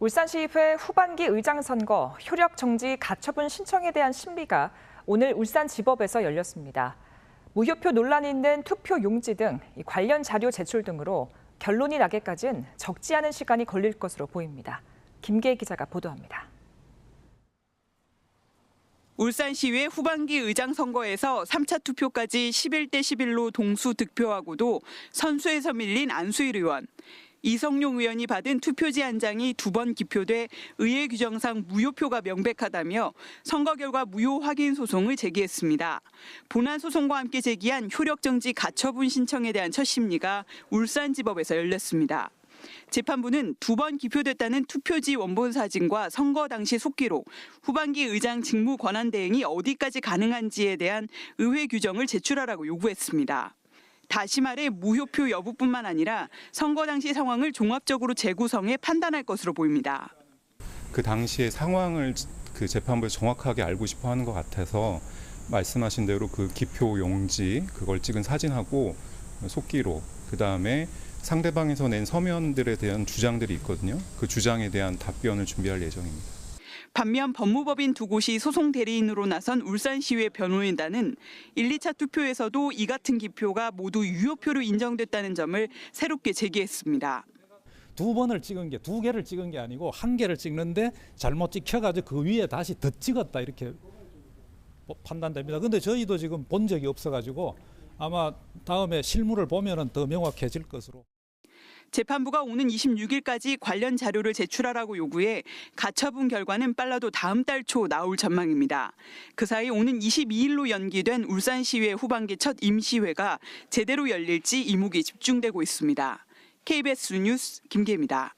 울산시의회 후반기 의장 선거 효력 정지 가처분 신청에 대한 심리가 오늘 울산지법에서 열렸습니다. 무효표 논란이 있는 투표 용지 등이 관련 자료 제출 등으로 결론이 나기까지는 적지 않은 시간이 걸릴 것으로 보입니다. 김계 기자가 보도합니다. 울산시의회 후반기 의장 선거에서 3차 투표까지 11대 11로 동수 득표하고도 선수에서 밀린 안수일 의원. 이성용 의원이 받은 투표지 한 장이 두 번 기표돼 의회 규정상 무효표가 명백하다며 선거 결과 무효 확인 소송을 제기했습니다. 본안 소송과 함께 제기한 효력정지 가처분 신청에 대한 첫 심리가 울산지법에서 열렸습니다. 재판부는 두 번 기표됐다는 투표지 원본 사진과 선거 당시 속기록, 후반기 의장 직무 권한 대행이 어디까지 가능한지에 대한 의회 규정을 제출하라고 요구했습니다. 다시 말해 무효표 여부뿐만 아니라 선거 당시 상황을 종합적으로 재구성해 판단할 것으로 보입니다. 그 당시의 상황을 그 재판부에서 정확하게 알고 싶어 하는 것 같아서 말씀하신 대로 그 기표 용지 그걸 찍은 사진하고 속기록 그 다음에 상대방에서 낸 서면들에 대한 주장들이 있거든요. 그 주장에 대한 답변을 준비할 예정입니다. 반면 법무법인 두 곳이 소송 대리인으로 나선 울산시의회 변호인단은 1, 2차 투표에서도 이 같은 기표가 모두 유효표로 인정됐다는 점을 새롭게 제기했습니다. 두 번을 찍은 게 두 개를 찍은 게 아니고 한 개를 찍는데 잘못 찍혀가지고 그 위에 다시 더 찍었다 이렇게 뭐 판단됩니다. 근데 저희도 지금 본 적이 없어가지고 아마 다음에 실물을 보면은 더 명확해질 것으로. 재판부가 오는 26일까지 관련 자료를 제출하라고 요구해 가처분 결과는 빨라도 다음 달 초 나올 전망입니다. 그 사이 오는 22일로 연기된 울산시의회 후반기 첫 임시회가 제대로 열릴지 이목이 집중되고 있습니다. KBS 뉴스 김계입니다.